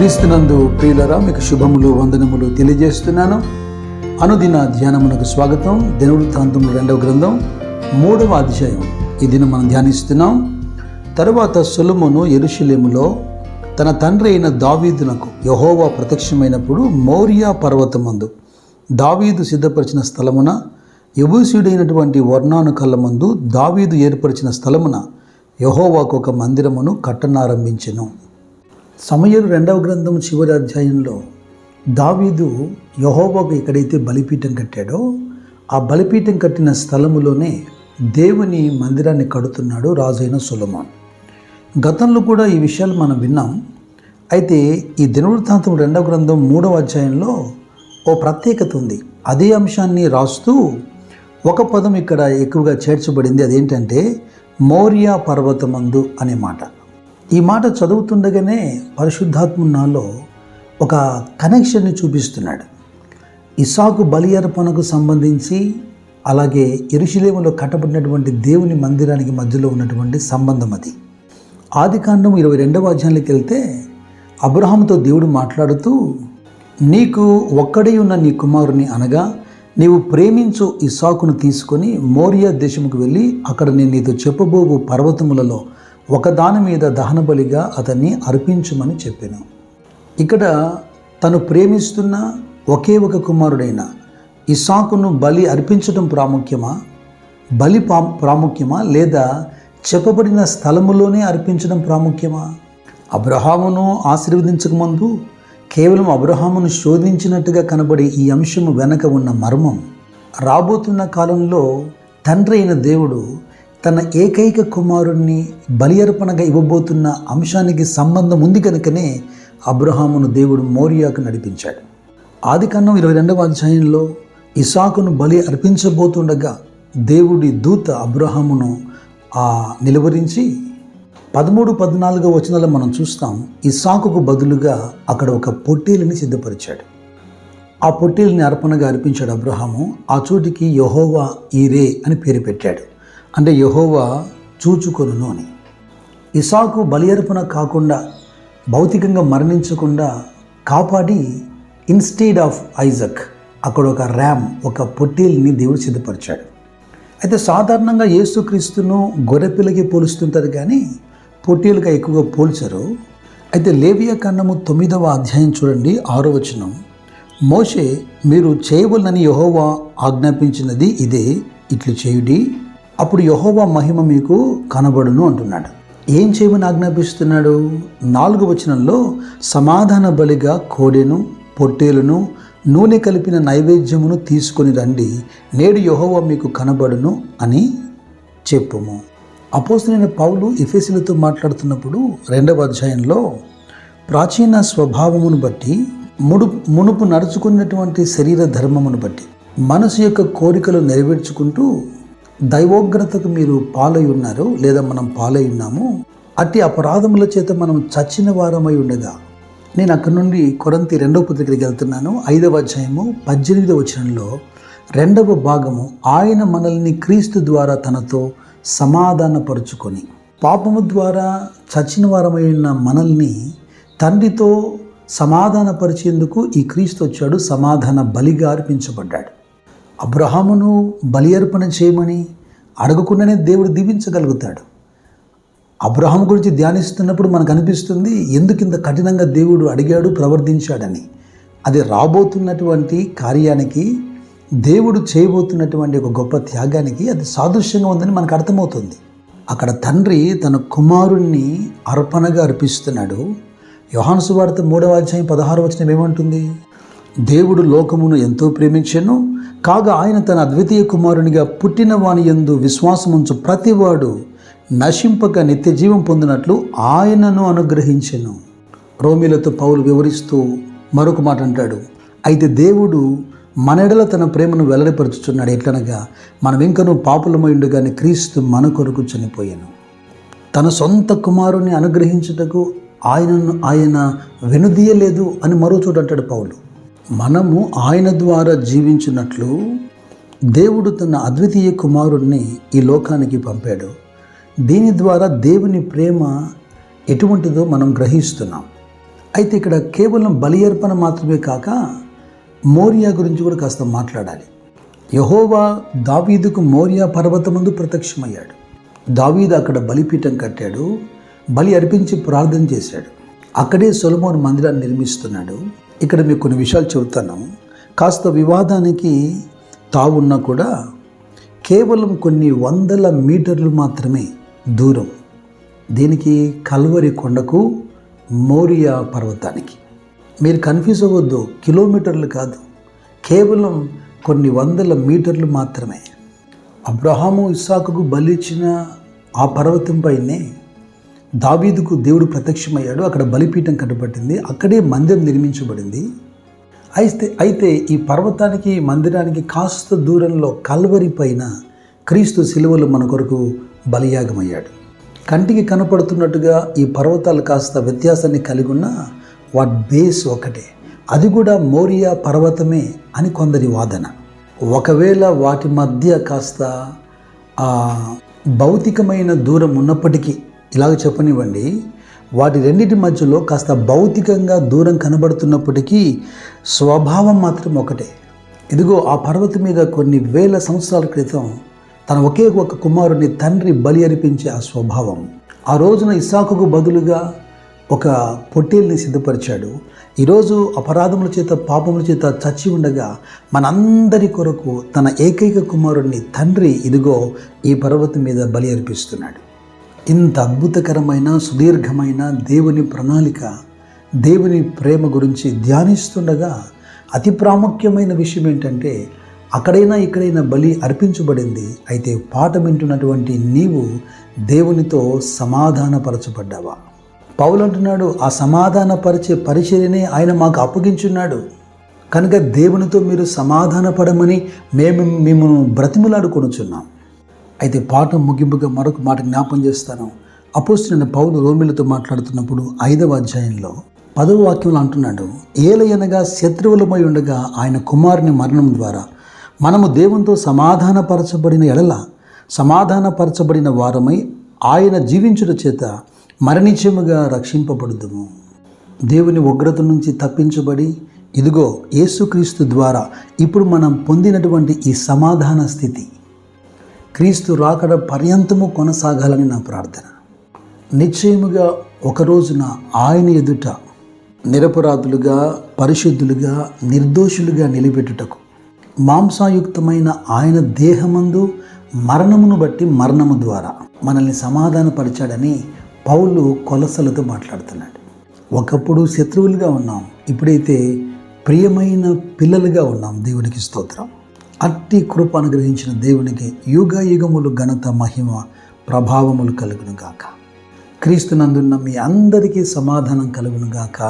క్రీస్తునందు ప్రియులరా మీకు శుభములు వందనములు తెలియజేస్తున్నాను. అనుదిన ధ్యానమునకు స్వాగతం. దినవృత్తాంతం రెండవ గ్రంథం మూడవ అధ్యాయం. ఈ దినం మనం ధ్యానిస్తున్నాం. తరువాత సులుమును ఎరుషులేములో తన తండ్రి అయిన దావీదునకు యహోవా ప్రత్యక్షమైనప్పుడు మౌర్య పర్వతమందు దావీదు సిద్ధపరిచిన స్థలమున యబూసుడైనటువంటి వర్ణాను కళ్ళమందు దావీదు ఏర్పరిచిన స్థలమున యహోవాకు ఒక మందిరమును కట్టనారంభించెను. సమయలు రెండవ గ్రంథం చివరి అధ్యాయంలో దావీదు యహోబాకు ఎక్కడైతే బలిపీఠం కట్టాడో ఆ బలిపీఠం కట్టిన స్థలములోనే దేవుని మందిరాన్ని కడుతున్నాడు రాజైన సులమాన్. గతంలో కూడా ఈ విషయాలు మనం విన్నాం. అయితే ఈ దినవృత్తాంతం రెండవ గ్రంథం మూడవ అధ్యాయంలో ఓ ప్రత్యేకత ఉంది. అదే అంశాన్ని రాస్తూ ఒక పదం ఇక్కడ ఎక్కువగా చేర్చబడింది. అదేంటంటే మౌర్య పర్వతమందు అనే మాట. ఈ మాట చదువుతుండగానే పరిశుద్ధాత్మ నాలో ఒక కనెక్షన్ని చూపిస్తున్నాడు. ఇసాకు బలి అర్పణకు సంబంధించి అలాగే ఎరుషులేములో కట్టబడినటువంటి దేవుని మందిరానికి మధ్యలో ఉన్నటువంటి సంబంధం అది. ఆది కాండం ఇరవై రెండవ అధ్యాయంలోకి వెళ్తే అబ్రహాంతో దేవుడు మాట్లాడుతూ నీకు ఒక్కడే ఉన్న నీ కుమారుని అనగా నీవు ప్రేమించు ఇసాకును తీసుకొని మోరియా దేశముకు వెళ్ళి అక్కడ నేను నీతో చెప్పబోవు పర్వతములలో ఒకదాని మీద దహన బలిగా అతన్ని అర్పించమని చెప్పాను. ఇక్కడ తను ప్రేమిస్తున్న ఒకే ఒక కుమారుడైన ఇసాకును బలి అర్పించడం ప్రాముఖ్యమా? బలి ప్రాముఖ్యమా? లేదా చెప్పబడిన స్థలములోనే అర్పించడం ప్రాముఖ్యమా? అబ్రహామును ఆశీర్వదించకముందు కేవలం అబ్రహామును శోధించినట్టుగా కనబడే ఈ అంశము వెనక ఉన్న మర్మం. రాబోతున్న కాలంలో తండ్రి అయిన దేవుడు తన ఏకైక కుమారుణ్ణి బలి అర్పణగా ఇవ్వబోతున్న అంశానికి సంబంధం ఉంది కనుకనే అబ్రహామును దేవుడు మోరియాకు నడిపించాడు. ఆది కన్నం ఇరవై రెండవ అధ్యాయంలో ఇసాకును బలి అర్పించబోతుండగా దేవుడి దూత అబ్రహామును ఆ నిలువరించి పదమూడు పద్నాలుగో వచనాలు మనం చూస్తాం. ఇసాకుకు బదులుగా అక్కడ ఒక పొట్టేలుని సిద్ధపరిచాడు. ఆ పొట్టేలిని అర్పణగా అర్పించాడు అబ్రహాము. ఆ చోటికి యహోవా ఈరే అని పేరు పెట్టాడు. అంటే యహోవా చూచుకొను అని. ఇసాకు బలి కాకుండా భౌతికంగా మరణించకుండా కాపాడి ఇన్స్టీడ్ ఆఫ్ ఐజక్ అక్కడ ఒక ర్యామ్ ఒక పొట్టేల్ని దేవుడు సిద్ధపరిచాడు. అయితే సాధారణంగా యేసుక్రీస్తును గొర్రెపిల్లకి పోలుస్తుంటారు కానీ పొట్టేలుగా ఎక్కువగా పోల్చరు. అయితే లేవియా కన్నము తొమ్మిదవ అధ్యాయం చూడండి ఆరో వచనం. మోషే మీరు చేయవలనని యహోవా ఆజ్ఞాపించినది ఇదే ఇట్లు చేయుడి. అప్పుడు యహోవా మహిమ మీకు కనబడును అంటున్నాడు. ఏం చేయమని ఆజ్ఞాపిస్తున్నాడు? నాలుగు వచనంలో సమాధాన బలిగా కోడెను పొట్టేలును నూనె కలిపిన నైవేద్యమును తీసుకొని రండి. నేడు యహోవా మీకు కనబడును అని చెప్పుము. అపోస్తులైన పౌలు ఇఫెసిలతో మాట్లాడుతున్నప్పుడు రెండవ అధ్యాయంలో ప్రాచీన స్వభావమును బట్టి ముడు మునుపు నడుచుకున్నటువంటి శరీర ధర్మమును బట్టి మనసు యొక్క కోరికలు నెరవేర్చుకుంటూ దైవోగ్రతకు మీరు పాలై ఉన్నారు లేదా మనం పాలై ఉన్నాము అట్టి అపరాధముల చేత మనం చచ్చిన వారమై ఉండగా నేను అక్కడి నుండి కొరంతి రెండవ పత్రికకి వెళ్తున్నాను. ఐదవ అధ్యాయము పద్దెనిమిదవ వచనంలో రెండవ భాగము ఆయన మనల్ని క్రీస్తు ద్వారా తనతో సమాధానపరుచుకొని పాపము ద్వారా చచ్చిన వారమై ఉన్న మనల్ని తండ్రితో సమాధానపరిచేందుకు ఈ క్రీస్తు వచ్చాడు. సమాధాన బలిగా అర్పించబడ్డాడు. అబ్రహామును బలి అర్పణ చేయమని అడగకుండానే దేవుడు దీవించగలుగుతాడు. అబ్రహాం గురించి ధ్యానిస్తున్నప్పుడు మనకు అనిపిస్తుంది ఎందుకు ఇంత కఠినంగా దేవుడు అడిగాడు ప్రవర్తించాడని. అది రాబోతున్నటువంటి కార్యానికి దేవుడు చేయబోతున్నటువంటి ఒక గొప్ప త్యాగానికి అది సాదృశ్యంగా ఉందని మనకు అర్థమవుతుంది. అక్కడ తండ్రి తన కుమారుణ్ణి అర్పణగా అర్పిస్తున్నాడు. యోహాన్సు వార్త మూడవ అధ్యాయం పదహారు వచనం ఏమంటుంది? దేవుడు లోకమును ఎంతో ప్రేమించెను కాగా ఆయన తన అద్వితీయ కుమారునిగా పుట్టిన వాని యందు విశ్వాసముంచు ప్రతివాడు నశింపక నిత్య జీవం పొందినట్లు ఆయనను అనుగ్రహించెను. రోమిలతో పౌలు వివరిస్తూ మరొక మాట అంటాడు. అయితే దేవుడు మన ఎడల తన ప్రేమను వెల్లడిపరుచుచున్నాడు. ఎట్లనగా మనం ఇంకనూ పాపులమైండుగానే క్రీస్తు మన కొరకు చనిపోయాను. తన సొంత కుమారుని అనుగ్రహించుటకు ఆయనను ఆయన వెనుదీయలేదు అని మరో చోట అంటాడు పౌలు. మనము ఆయన ద్వారా జీవించినట్లు దేవుడు తన అద్వితీయ కుమారుణ్ణి ఈ లోకానికి పంపాడు. దీని ద్వారా దేవుని ప్రేమ ఎటువంటిదో మనం గ్రహిస్తున్నాం. అయితే ఇక్కడ కేవలం బలి అర్పణ మాత్రమే కాక మోరియా గురించి కూడా కాస్త మాట్లాడాలి. యహోవా దావీదుకు మోరియా పర్వతముందు ప్రత్యక్షమయ్యాడు. దావీదు అక్కడ బలిపీఠం కట్టాడు. బలి అర్పించి ప్రార్థన చేశాడు. అక్కడే సొలమోన్ మందిరాన్ని నిర్మిస్తున్నాడు. ఇక్కడ మీకు కొన్ని విషయాలు చెబుతాను. కాస్త వివాదానికి తావున్నా కూడా కేవలం కొన్ని వందల మీటర్లు మాత్రమే దూరం. దీనికి కల్వరి కొండకు మోరియా పర్వతానికి. మీరు కన్ఫ్యూజ్ అవ్వద్దు కిలోమీటర్లు కాదు. కేవలం కొన్ని వందల మీటర్లు మాత్రమే. అబ్రహాము ఇస్సాకుకు బలిచ్చిన ఆ పర్వతంపైనే దావీదుకు దేవుడు ప్రత్యక్షమయ్యాడు. అక్కడ బలిపీఠం కట్టబట్టింది అక్కడే మందిరం నిర్మించబడింది. అయితే అయితే ఈ పర్వతానికి మందిరానికి కాస్త దూరంలో కల్వరి పైన క్రీస్తు శిలువలు మన కొరకు బలియాగమయ్యాడు. కంటికి కనపడుతున్నట్టుగా ఈ పర్వతాలు కాస్త వ్యత్యాసాన్ని కలిగి ఉన్న వాటి బేస్ ఒకటే. అది కూడా మోరియా పర్వతమే అని కొందరి వాదన. ఒకవేళ వాటి మధ్య కాస్త భౌతికమైన దూరం ఉన్నప్పటికీ ఇలాగ చెప్పనివ్వండి. వాటి రెండింటి మధ్యలో కాస్త భౌతికంగా దూరం కనబడుతున్నప్పటికీ స్వభావం మాత్రం ఒకటే. ఇదిగో ఆ పర్వతం మీద కొన్ని వేల సంవత్సరాల క్రితం తన ఒకే ఒక కుమారుని తండ్రి బలి అనిపించే ఆ స్వభావం. ఆ రోజున ఇసాకుకు బదులుగా ఒక పొట్టేల్ని సిద్ధపరిచాడు. ఈరోజు అపరాధముల చేత పాపముల చేత చచ్చి ఉండగా మనందరి కొరకు తన ఏకైక కుమారుణ్ణి తండ్రి ఇదిగో ఈ పర్వతం మీద బలి అర్పిస్తున్నాడు. ఇంత అద్భుతకరమైన సుదీర్ఘమైన దేవుని ప్రణాళిక దేవుని ప్రేమ గురించి ధ్యానిస్తుండగా అతి ప్రాముఖ్యమైన విషయం ఏంటంటే అక్కడైనా ఇక్కడైనా బలి అర్పించబడింది. అయితే పాట వింటున్నటువంటి నీవు దేవునితో సమాధానపరచబడ్డావా? పౌలు అంటున్నాడు ఆ సమాధానపరిచే పరిచర్యనే ఆయన మాకు అప్పగించున్నాడు. కనుక దేవునితో మీరు సమాధానపడమని మేము మిమ్మల్ని బ్రతిమలాడుకొనుచున్నాం. అయితే పాఠం ముగింపుగా మరొక మాట జ్ఞాపం చేస్తాను. అపోస్తున్న పౌలు రోమిలతో మాట్లాడుతున్నప్పుడు ఐదవ అధ్యాయంలో పదవ వాక్యంలో అంటున్నాడు ఏలయనగా శత్రువులమై ఉండగా ఆయన కుమారుని మరణం ద్వారా మనము దేవునితో సమాధానపరచబడిన ఎడల సమాధానపరచబడిన వారమై ఆయన జీవించుట చేత మరణించముగా రక్షింపబడుదుము. దేవుని ఉగ్రత నుంచి తప్పించబడి ఇదిగో యేసుక్రీస్తు ద్వారా ఇప్పుడు మనం పొందినటువంటి ఈ సమాధాన స్థితి. క్రీస్తు రాకడ పర్యంతము కొనసాగాలని నా ప్రార్థన. నిశ్చయముగా ఒక రోజున ఆయన ఎదుట నిరపరాధులుగా పరిశుద్ధులుగా నిర్దోషులుగా నిలబెట్టుటకు మాంసాయుక్తమైన ఆయన దేహమందు మరణమును బట్టి మరణము ద్వారా మనల్ని సమాధానపరిచాడని పౌలు కొలసలతో మాట్లాడుతున్నాడు. ఒకప్పుడు శత్రువులుగా ఉన్నాం ఇప్పుడైతే ప్రియమైన పిల్లలుగా ఉన్నాం. దేవునికి స్తోత్రం. అట్టి కృప అనుగ్రహించిన దేవునికి యుగ యుగములు ఘనత మహిమ ప్రభావములు కలుగును గాక క్రీస్తునందున్న మీ అందరికీ సమాధానం కలుగును గాక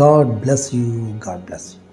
God bless you. God bless you.